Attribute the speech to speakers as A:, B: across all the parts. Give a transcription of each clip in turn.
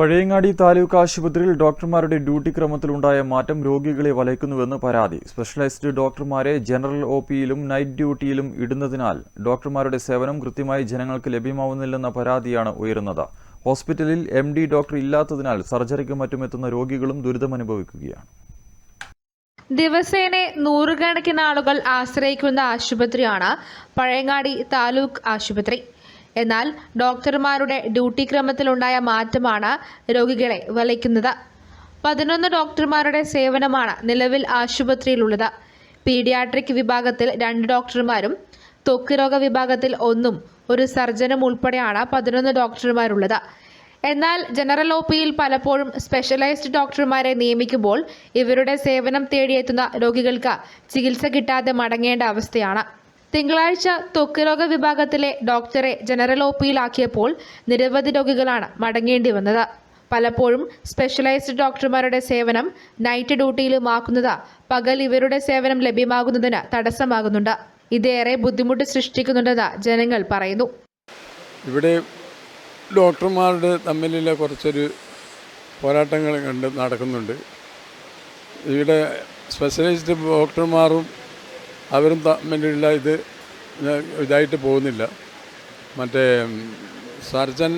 A: പഴയങ്ങാടി താലൂക്ക് ആശുപത്രിയിൽ ഡോക്ടർമാരുടെ ഡ്യൂട്ടി ക്രമത്തിലുണ്ടായ മാറ്റം രോഗികളെ വലയ്ക്കുന്നുവെന്ന് പരാതി. സ്പെഷ്യലൈസ്ഡ് ഡോക്ടർമാരെ ജനറൽ ഒ പിയിലും നൈറ്റ് ഡ്യൂട്ടിയിലും ഇടുന്നതിനാൽ ഡോക്ടർമാരുടെ സേവനം കൃത്യമായി ജനങ്ങൾക്ക് ലഭ്യമാവുന്നില്ലെന്ന പരാതിയാണ് ഉയരുന്നത്. ഹോസ്പിറ്റലിൽ എം ഡോക്ടർ ഇല്ലാത്തതിനാൽ സർജറിക്ക് മറ്റുമെത്തുന്ന രോഗികളും ദുരിതമനുഭവിക്കുകയാണ്.
B: ദിവസേന നൂറുകണക്കിന് ആളുകൾ ആശ്രയിക്കുന്ന ആശുപത്രിയാണ് പഴയങ്ങാടി താലൂക്ക് ആശുപത്രി. എന്നാൽ ഡോക്ടർമാരുടെ ഡ്യൂട്ടി ക്രമത്തിലുണ്ടായ മാറ്റമാണ് രോഗികളെ വലയ്ക്കുന്നത്. പതിനൊന്ന് ഡോക്ടർമാരുടെ സേവനമാണ് നിലവിൽ ആശുപത്രിയിലുള്ളത്. പീഡിയാട്രിക് വിഭാഗത്തിൽ രണ്ട് ഡോക്ടർമാരും ത്വക്ക് രോഗ വിഭാഗത്തിൽ ഒന്നും ഒരു സർജനും ഉൾപ്പെടെയാണ് പതിനൊന്ന് ഡോക്ടർമാരുള്ളത്. എന്നാൽ ജനറൽ ഒ പിയിൽ പലപ്പോഴും സ്പെഷ്യലൈസ്ഡ് ഡോക്ടർമാരെ നിയമിക്കുമ്പോൾ ഇവരുടെ സേവനം തേടിയെത്തുന്ന രോഗികൾക്ക് ചികിത്സ കിട്ടാതെ മടങ്ങേണ്ട അവസ്ഥയാണ്. തിങ്കളാഴ്ച ത്വക്ക് വിഭാഗത്തിലെ ഡോക്ടറെ ജനറൽ ഒ പിയിലാക്കിയപ്പോൾ നിരവധി രോഗികളാണ് മടങ്ങേണ്ടി വന്നത്. പലപ്പോഴും സ്പെഷ്യലൈസ്ഡ് ഡോക്ടർമാരുടെ സേവനം നൈറ്റ് ഡ്യൂട്ടിയിലുമാക്കുന്നത് പകൽ ഇവരുടെ സേവനം ലഭ്യമാകുന്നതിന് തടസ്സമാകുന്നുണ്ട്. ഇതേറെ ബുദ്ധിമുട്ട് സൃഷ്ടിക്കുന്നുണ്ടെന്ന് ജനങ്ങൾ പറയുന്നു.
C: ഇവിടെ ഡോക്ടർമാരുടെ തമ്മിലുള്ള കുറച്ചൊരു പോരാട്ടങ്ങൾ കണ്ട് നടക്കുന്നുണ്ട്. ഇവിടെ സ്പെഷ്യലൈസ്ഡ് ഡോക്ടർമാരും അവരും തമ്മിലുള്ള ഇത് ഇതായിട്ട് പോകുന്നില്ല. മറ്റേ സർജൻ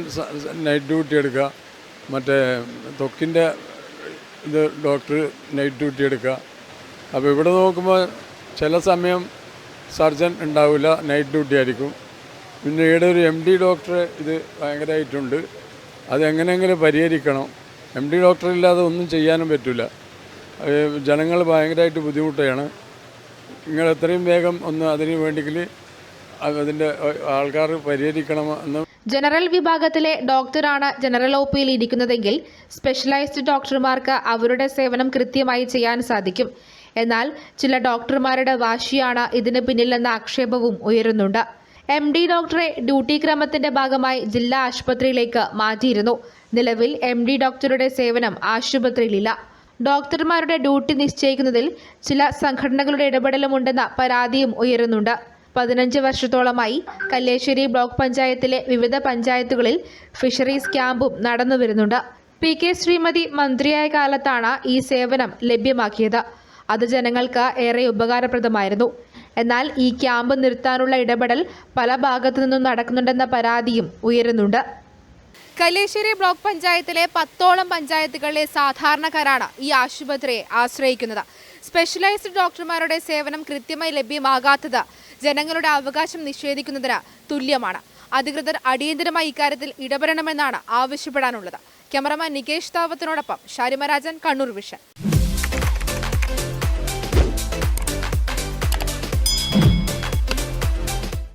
C: നൈറ്റ് ഡ്യൂട്ടി എടുക്കുക. മറ്റേ ത്വക്കിന്റെ ഇത് ഡോക്ടർ നൈറ്റ് ഡ്യൂട്ടി എടുക്കുക. അപ്പോൾ ഇവിടെ നോക്കുമ്പോൾ ചില സമയം സർജൻ ഉണ്ടാവില്ല നൈറ്റ് ഡ്യൂട്ടി ആയിരിക്കും. പിന്നെ ഇവിടെ ഒരു എം ഡി ഡോക്ടർ ഇത് ഭയങ്കരമായിട്ടുണ്ട്. അതെങ്ങനെയെങ്കിലും പരിഹരിക്കണം. എം ഡി ഡോക്ടർ ഇല്ലാതെ ഒന്നും ചെയ്യാനും പറ്റില്ല. ജനങ്ങൾ ഭയങ്കരമായിട്ട് ബുദ്ധിമുട്ടാണ് നിങ്ങൾ എത്രയും വേഗം ഒന്ന് അതിന് വേണ്ടിയെങ്കിൽ അതിന്റെ ആൾക്കാർ പരിഹരിക്കണമെന്ന്
B: ജനറൽ വിഭാഗത്തിലെ ഡോക്ടറാണ് ജനറൽ ഒ പിയിൽ ഇരിക്കുന്നതെങ്കിൽ സ്പെഷ്യലൈസ്ഡ് ഡോക്ടർമാർക്ക് അവരുടെ സേവനം കൃത്യമായി ചെയ്യാൻ സാധിക്കും. എന്നാൽ ചില ഡോക്ടർമാരുടെ വാശിയാണ് ഇതിന് പിന്നിലെന്ന ആക്ഷേപവും ഉയരുന്നുണ്ട്. എം ഡി ഡോക്ടറെ ഡ്യൂട്ടി ക്രമത്തിന്റെ ഭാഗമായി ജില്ലാ ആശുപത്രിയിലേക്ക് മാറ്റിയിരുന്നു. നിലവിൽ എം ഡി ഡോക്ടറുടെ സേവനം ആശുപത്രിയിലില്ല. ഡോക്ടർമാരുടെ ഡ്യൂട്ടി നിശ്ചയിക്കുന്നതിൽ ചില സംഘടനകളുടെ ഇടപെടലുമുണ്ടെന്ന പരാതിയും ഉയരുന്നുണ്ട്. പതിനഞ്ച് വർഷത്തോളമായി കല്ലേശ്വരി ബ്ലോക്ക് പഞ്ചായത്തിലെ വിവിധ പഞ്ചായത്തുകളിൽ ഫിഷറീസ് ക്യാമ്പും നടന്നു വരുന്നുണ്ട്. പി കെ ശ്രീമതി മന്ത്രിയായ കാലത്താണ് ഈ സേവനം ലഭ്യമാക്കിയത്. അത് ജനങ്ങൾക്ക് ഏറെ ഉപകാരപ്രദമായിരുന്നു. എന്നാൽ ഈ ക്യാമ്പ് നിർത്താനുള്ള ഇടപെടൽ പല ഭാഗത്തു നിന്നും നടക്കുന്നുണ്ടെന്ന പരാതിയും ഉയരുന്നുണ്ട്. കല്ലേശ്ശേരി ബ്ലോക്ക് പഞ്ചായത്തിലെ പത്തോളം പഞ്ചായത്തുകളിലെ സാധാരണക്കാരാണ് ഈ ആശുപത്രിയെ ആശ്രയിക്കുന്നത്. സ്പെഷ്യലൈസ്ഡ് ഡോക്ടർമാരുടെ സേവനം കൃത്യമായി ലഭ്യമാകാത്തത് ജനങ്ങളുടെ അവകാശം നിഷേധിക്കുന്നതിന് തുല്യമാണ്. അധികൃതർ അടിയന്തരമായി ഇക്കാര്യത്തിൽ ഇടപെടണമെന്നാണ് ആവശ്യപ്പെടാനുള്ളത്. ക്യാമറമാൻ നികേഷ് താവത്തിനോടൊപ്പം ഷാരിമരാജൻ കണ്ണൂർ വിഷൻ.